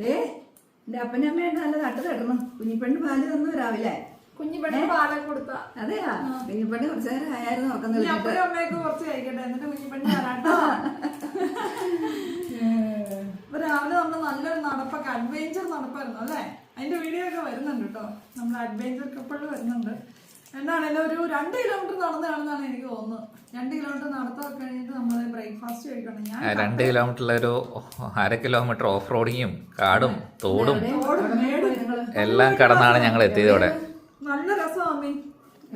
ദേ എന്റെ അപ്പനും അമ്മയായിട്ട് നല്ല നട്ട് തട്ടണം കുഞ്ഞിപ്പെണ്ണ് പാൽ തന്നു രാവിലെ. കുഞ്ഞു പാല കൊടുത്ത. അതെയാ? കുഞ്ഞിപ്പെണ്ണ് കുറച്ചു നേരം ഉറക്കം ഇനി അപ്പനും അമ്മയൊക്കെ കുറച്ച് കഴിക്കട്ടെ എന്നിട്ട് കുഞ്ഞു പെണ്ണ് വരാട്ടോ. ഇപ്പൊ രാവിലെ നമ്മൾ നല്ലൊരു നടപ്പൊക്കെ അഡ്വഞ്ചർ നടപ്പായിരുന്നു അല്ലേ? അതിന്റെ വീഡിയോ ഒക്കെ വരുന്നുണ്ട് കേട്ടോ. നമ്മൾ അഡ്വഞ്ചർ കപ്പിളിൽ വരുന്നുണ്ട്. എന്താണേലും ഒരു രണ്ട് കിലോമീറ്റർ നടന്നതാണെന്നാണ് എനിക്ക് തോന്നുന്നത്. രണ്ട് കിലോമീറ്റർ നടത്തമൊക്കെ കഴിഞ്ഞിട്ട് നമ്മൾ ബ്രേക്ക്ഫാസ്റ്റ് കഴിക്കണം. ഞാൻ രണ്ട് രണ്ട് കിലോമീറ്ററിലൊരു അര കിലോമീറ്റർ ഓഫ് റോഡിങ്ങും കാടും തോടും എല്ലാം കടന്നാണ് ഞങ്ങൾ എത്തിയത് ഇവിടെ. നല്ല രസമാമി അമ്മി.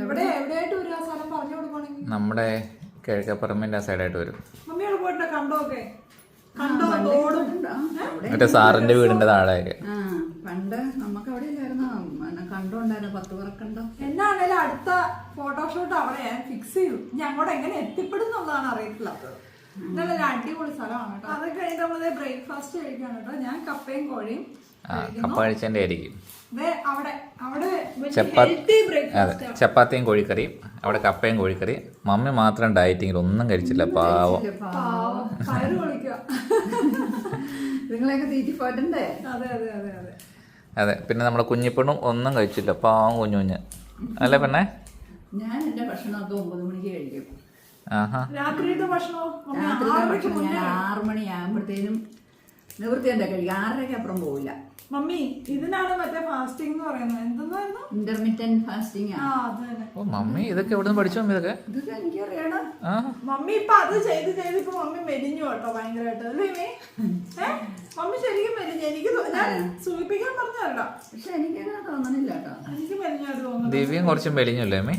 എവിടെ? എവിടെയായിട്ട് ഒരു സ്ഥലം പറഞ്ഞു കൊടുക്കുവാണെങ്കിൽ? നമ്മുടെ കിഴക്കപ്പറമ്പിന്റെ ആ സൈഡായിട്ട് വരും. മമ്മിയോട് പോയിട്ട് കണ്ടോ ഒക്കെ? കണ്ടോ തോടും? മറ്റേ സാറിന്റെ വീടിന്റെ താഴെയൊക്കെ. ആ പണ്ട് നമുക്ക് അവിടെ ഇല്ലായിരുന്നു കണ്ടോണ്ടായിരുന്നു പത്ത് പേർക്കുണ്ടോ എന്നാണേലും അടുത്ത ഫോട്ടോഷൂട്ട് അവിടെ ഞാൻ ഫിക്സ് ചെയ്തു. ഞാൻ അങ്ങോട്ട് എങ്ങനെ എത്തിപ്പെടും എന്നുള്ളതാണ് അറിയത്തില്ലാത്തത് നല്ല അടിപൊളി സ്ഥലമാണ് കേട്ടോ. അത് കഴിഞ്ഞിട്ട് ബ്രേക്ക്ഫാസ്റ്റ് കഴിക്കാണ് കേട്ടോ. ഞാൻ കപ്പയും കോഴിയും ആയിരിക്കും. അവിടെ അവിടെ ചപ്പാത്തിയും കോഴിക്കറിയും അവിടെ കപ്പയും കോഴിക്കറിയും. മമ്മി മാത്രം ഡയറ്റിങ്ങിൽ ഒന്നും കഴിച്ചില്ല പാവം. നിങ്ങളെയൊക്കെ തീറ്റി പോറ്റണ്ടേ അതെ അതെ അതെ അതെ. അതെ പിന്നെ നമ്മുടെ കുഞ്ഞിപ്പണും ഒന്നും കഴിച്ചില്ല പാവം കുഞ്ഞു കുഞ്ഞ്. അല്ലേ പെണ്ണെ? ഞാൻ എന്റെ ഭക്ഷണമൊക്കെ ഒമ്പത് മണിക്ക് കഴിക്കും. ആഹാ. രാത്രിയിലത്തെ ഭക്ഷണമോ മമ്മി രാത്രി മണിക്ക് ഭക്ഷണം ഞാൻ ആറ് മണിയാകുമ്പോഴത്തേനും നിവൃത്തി എന്താ കഴിക്കും ആറരയ്ക്ക് അപ്പുറം പോവില്ല. മമ്മി ഇതിനാണ് മറ്റേ ഫാസ്റ്റിംഗ് എന്ന് പറയുന്നത്. എന്തെന്നായിരുന്നു? ഇന്റർമിറ്റന്റ് ഫാസ്റ്റിംഗ് ഓ മമ്മി ഇതൊക്കെ പഠിച്ചു മമ്മി ഇതൊക്കെ? ഇതൊക്കെ എനിക്കറിയണം ആ മമ്മി ഇപ്പൊ അത് ചെയ്ത് ചെയ്ത് ഇപ്പൊ മമ്മി മെലിഞ്ഞു കേട്ടോ ഭയങ്കരമായിട്ട്. അല്ലേ മീ ഏ? മമ്മി ശരിക്കും മെലിഞ്ഞു. എനിക്ക് ഞാൻ സൂചിപ്പിക്കാൻ പറഞ്ഞതല്ല പക്ഷെ എനിക്കങ്ങനെ തോന്നണില്ല കേട്ടോ എനിക്ക് മെലിഞ്ഞായിട്ട് തോന്നുന്നു ദിവ്യം കുറച്ചും മെലിഞ്ഞല്ലേ അമ്മേ?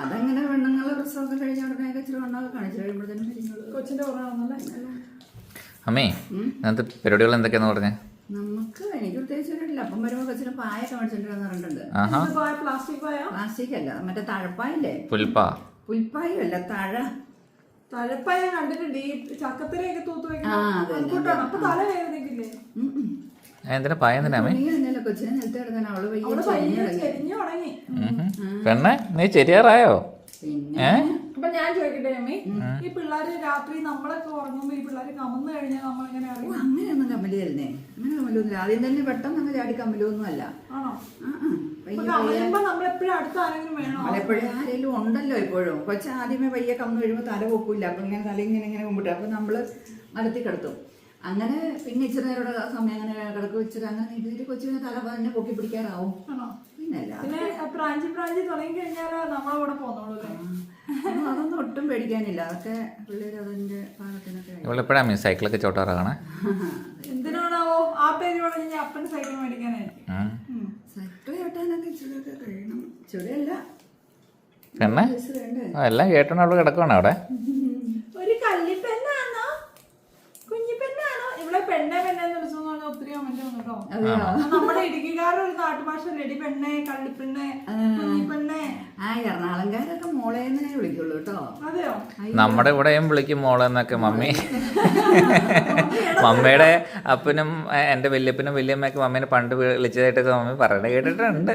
അതങ്ങനെ പെണ്ണുങ്ങളെ പ്രസവമൊക്കെ കഴിഞ്ഞ ഉടനെയൊക്കെ ഇച്ചിരി വണ്ണമൊക്കെ കാണിച്ചു കഴിയുമ്പോഴത്തേനും പെരിഞ്ഞോളൂ. കൊച്ചിന്റെ അമ്മേ ഇന്നത്തെ പരിപാടികൾ എന്തൊക്കെയാന്ന് പറഞ്ഞേ? നമുക്ക് എനിക്ക് പ്രത്യേകിച്ച് ഒരില്ല. അപ്പം വരുമ്പോൾ കൊച്ചിന് പായൊക്കെ മേടിച്ചിട്ടുണ്ടെന്ന് പറഞ്ഞിട്ടുണ്ട്. പ്ലാസ്റ്റിക് പായ? പ്ലാസ്റ്റിക് അല്ല മറ്റേ തഴപ്പായില്ലേ? പുൽപ്പാ. പുൽപ്പായും അല്ല തഴ. തഴപ്പായ കണ്ടിട്ടുണ്ട്. ഈ ചക്കത്തിനെയൊക്കെ തൂത്ത് ആ, അതെ, അപ്പൊ തല. ആ, എന്തിനാ പായ നീ തന്നെയല്ലേ കൊച്ചിനെ നിലത്ത് കിടക്കാൻ അവൾ അവൾ വയ്യ പയ്യെ ചെരിഞ്ഞു പെണ്ണെ നീ ചെരിയാറായോ? പിന്നെ. ഏ? അപ്പൊ ഞാൻ ചോദിക്കട്ടെ അമ്മി ഈ പിള്ളേര് രാത്രി നമ്മളൊക്കെ ഉറങ്ങുമ്പോ ഈ പിള്ളേര് കമന്ന് കഴിഞ്ഞാൽ നമ്മൾ എങ്ങനെ അറിയും അങ്ങനെയൊന്നും അങ്ങനെ ആദ്യം തന്നെ പെട്ടെന്ന് അങ്ങ് ചാടി അല്ല. ആണോ? നമ്മളെപ്പോഴും ആരെങ്കിലും ഉണ്ടല്ലോ ഇപ്പോഴും കൊച്ചാദ്യമേ പയ്യെ കമ്മ കഴിയുമ്പോൾ തല പൊക്കില്ല അപ്പൊ ഇങ്ങനെ തല ഇങ്ങനെ ഇങ്ങനെ മുമ്പിട്ട് അപ്പൊ നമ്മൾ മരത്തിൽ കിടത്തും. അങ്ങനെ പിന്നെ ഇച്ചിരി നേരോടെ സമയം അങ്ങനെ കിടക്ക് വെച്ചിട്ട് അങ്ങനെ ഇതിൽ കൊച്ചിനെ തല തന്നെ പൊക്കി പിടിക്കാറാവും. പിന്നല്ല. പിന്നെ പ്രാഞ്ചി പ്രാഞ്ചി തുടങ്ങി കഴിഞ്ഞാൽ നമ്മളെ കൂടെ പോന്നോളൂ അല്ലേ? അതൊന്നും ഒട്ടും പേടിക്കാനില്ല. അതൊക്കെ പിള്ളേർ അതിന്റെ മീ സൈക്കിളൊക്കെ ചോട്ടാറാണ് എന്തിനാണാവോ ആ പേര് പറഞ്ഞ ഞാൻ അപ്പന് സൈക്കിൾ മേടിക്കാനായിരിക്കും. സൈക്കിൾ ചോട്ടാനൊക്കെ ഇച്ചിരിയൊക്കെ കഴിയണം. ചുടയല്ല എല്ലാം കേട്ടോ അവിടെ കിടക്കുവാണ് അവിടെ ഒരു കല്ലിപ്പെണ്ണാണോ കുഞ്ഞിപ്പെണ്ണാണോ ഇവിടെ പെണ്ണെ പെണ്ണെ എന്ന് വിളിച്ചു പറഞ്ഞാൽ ഒത്തിരി കമന്റ് വന്നു കേട്ടോ അതെയോ നമ്മുടെ ഇടുക്കിക്കാരുടെ ഒരു നാട്ടുഭാഷ റെഡി പെണ്ണെ കള്ളിപ്പെണ്ണെ പെണ്ണെ ആ എറണാകുളംകാരൊക്കെ മോളേന്നേ വിളിക്കുള്ളൂ കേട്ടോ. അതെയോ? നമ്മുടെ ഇവിടെയും വിളിക്കും മോളെന്നൊക്കെ മമ്മി. മമ്മയുടെ അപ്പനും എന്റെ എന്റെ വല്യപ്പനും വല്യമ്മയൊക്കെ മമ്മീനെ പണ്ട് വിളിച്ചതായിട്ടൊക്കെ മമ്മി പറയണ കേട്ടിട്ടുണ്ട്.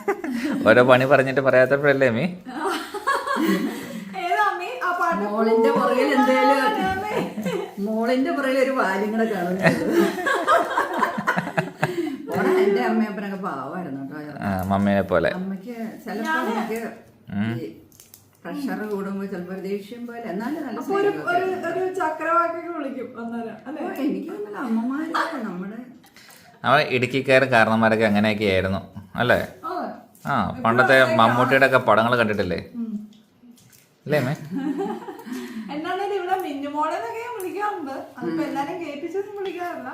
ഓരോ പണി പറഞ്ഞിട്ട് പറയാത്തപ്പോഴല്ലേ മീ മോളിന്റെ പുറകിൽ എന്തേലും മോളിന്റെ പുറകിൽ ഒരു വാലും കൂടെ കാണുന്നുണ്ട്. മോളെ എന്റെ അമ്മയപ്പനൊക്കെ കേട്ടോ. മമ്മീനെ പോലെ അമ്മയ്ക്ക് ചിലപ്പോ പ്രഷർ കൂടുമ്പോ ചിലപ്പോ ഒരു ദേഷ്യം പോലെ. എന്നാലും നല്ല ഒരു ഒരു ഒരു ചക്രവാക്കൊക്കെ വിളിക്കും അന്നേരം അല്ലെ? ഓ, എനിക്ക് നമ്മുടെ നമ്മളെ ഇടുക്കിക്കാരും കാരണന്മാരൊക്കെ അങ്ങനെയൊക്കെ ആയിരുന്നു അല്ലേ? ആ പണ്ടത്തെ മമ്മൂട്ടിയുടെ ഒക്കെ പടങ്ങൾ കണ്ടിട്ടില്ലേ? അല്ലേ മേ എന്നാണേലും ഇവിടെ മിന്നുമോളെന്നൊക്കെ വിളിക്കാറുണ്ട്. അതിപ്പോ എല്ലാരും കേൾപ്പിച്ചൊന്നും വിളിക്കാറില്ല.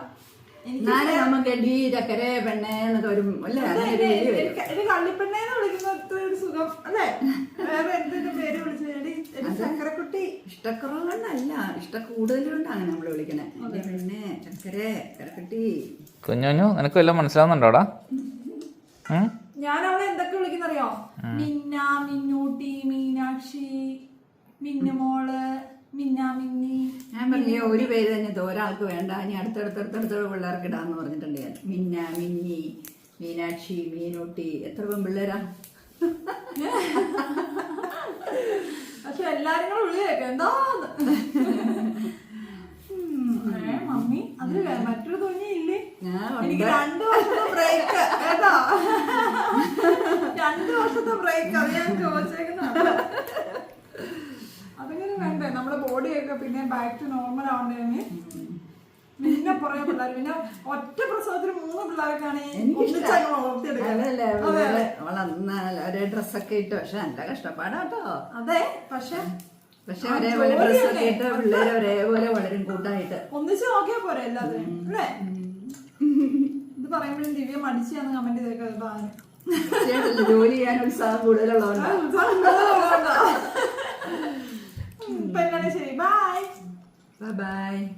എന്നാലും നമുക്ക് ഡി ചക്കരെ പെണ്ണെ എന്നൊക്കെ വരും. അല്ലേ? ഒരു കള്ളിപ്പെണ്ണേന്ന് വിളിക്കുന്ന ഒരു സുഖം. അല്ലേ? വേറെ എന്തിന്റെ പേര് വിളിച്ചു ചക്കരക്കുട്ടി. ഇഷ്ടക്കുറവ് ഇഷ്ട കൂടുതൽ കൊണ്ടാണ് നമ്മൾ വിളിക്കണേ പെണ്ണെ ചക്കരെ കരക്കട്ടി കുഞ്ഞു കുഞ്ഞു നിനക്ക് വല്ല മനസ്സിലാവുന്നുണ്ടോടാ ഞാൻ അവളെ എന്തൊക്കെ വിളിക്കുന്നറിയോ? മിന്ന മിന്നൂട്ടി മീനാക്ഷി മിന്നുമോൾ മിന്നാമിന്നി. ഞാൻ പറഞ്ഞു ഒരു പേര് തന്നെ ഇത് ഒരാൾക്ക് വേണ്ട. ഇനി അടുത്തടുത്തടുത്തടുത്തോടെ പിള്ളേർക്ക് ഇടാന്ന് പറഞ്ഞിട്ടുണ്ട് ഞാൻ. മിന്ന മിന്നി മീനാക്ഷി മീനൂട്ടി. എത്ര പെൺപിള്ളേരാ? പക്ഷെ എല്ലാരും കൂടെ ഉള്ളി കേട്ടോ എന്താ മമ്മി അത് മറ്റൊരു തുണിയില്ലേ എനിക്ക് രണ്ടു വർഷത്തെ ബ്രേക്ക് കേട്ടോ? രണ്ടു വർഷത്തെ ബ്രേക്ക് അത് ഞാൻ ചോദിച്ചേക്കുന്നു ബോഡിയൊക്കെ പിന്നെ ബാക്ക് ടു നോർമൽ ആവണ്ടേ പിന്നെ പുറകെ പിള്ളേർ പിന്നെ ഒറ്റ പ്രസവത്തിന് മൂന്ന് പിള്ളേർക്കാണ് ഈ ഒന്നിച്ചങ്ങ് വളർത്തിയെടുക്കാൻ അതല്ലേ വളർന്ന ഒരേ ഡ്രസ്സൊക്കെ ഇട്ട് പക്ഷെ നല്ല കഷ്ടപ്പാടാട്ടോ അതെ പക്ഷെ പക്ഷെ ഒരേപോലെ ഡ്രസ്സൊക്കെ ഇട്ട് പിള്ളേരെ ഒരേപോലെ വളരും കൂട്ടായിട്ട്. ഒന്നിച്ച് നോക്കിയാ പോരെ എല്ലാത്തിനും അല്ലേ? ഇത് പറയുമ്പോഴും ദിവ്യ മടിച്ചാന്ന് കമന്റ് ചെയ്തേക്കാം കേട്ടോ ആരും. തീർച്ചയായിട്ടും ജോലി ചെയ്യാൻ ഉത്സാഹം കൂടുതലുള്ളതുകൊണ്ടാണ് ഉത്സാഹം കൂടുതലുള്ളതുകൊണ്ടാ. Bye, bye.